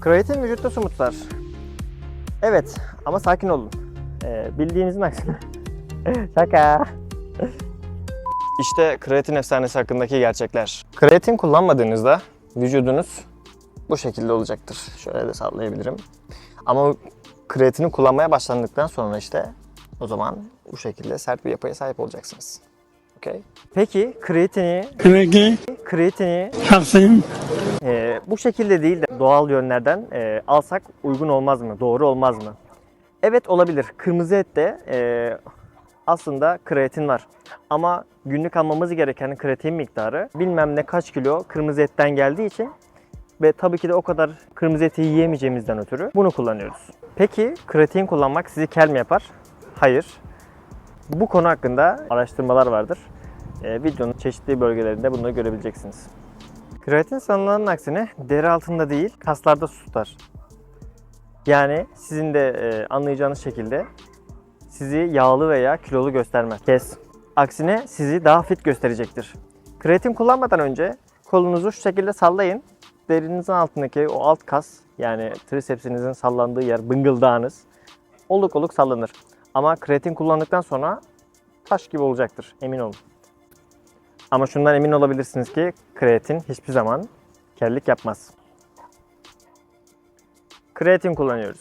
Kreatin vücutta su tutar. Evet ama sakin olun. Ee, bildiğinizin aksine. Şaka. İşte kreatin efsanesi hakkındaki gerçekler. Kreatin kullanmadığınızda vücudunuz bu şekilde olacaktır. Şöyle de sallayabilirim. Ama kreatini kullanmaya başlandıktan sonra işte o zaman bu şekilde sert bir yapıya sahip olacaksınız. Okey. Peki kreatini, Emekli kreatini şahsıyım. Bu şekilde değil de doğal yönlerden e, alsak uygun olmaz mı? Doğru olmaz mı? Evet olabilir. Kırmızı ette e, aslında kreatin var. Ama günlük almamız gereken kreatin miktarı bilmem ne kaç kilo kırmızı etten geldiği için ve tabii ki de o kadar kırmızı eti yiyemeyeceğimizden ötürü bunu kullanıyoruz. Peki kreatin kullanmak sizi kel mi yapar? Hayır. Bu konu hakkında araştırmalar vardır. E, videonun çeşitli bölgelerinde bunları görebileceksiniz. Kreatin sanılanın aksine deri altında değil, kaslarda su tutar. Yani sizin de e, anlayacağınız şekilde sizi yağlı veya kilolu göstermez. Kes. Aksine sizi daha fit gösterecektir. Kreatin kullanmadan önce kolunuzu şu şekilde sallayın. Derinizin altındaki o alt kas yani trisepsinizin sallandığı yer, bıngıldağınız oluk oluk sallanır. Ama kreatin kullandıktan sonra taş gibi olacaktır emin olun. Ama şundan emin olabilirsiniz ki kreatin hiçbir zaman kellik yapmaz. Kreatin kullanıyoruz.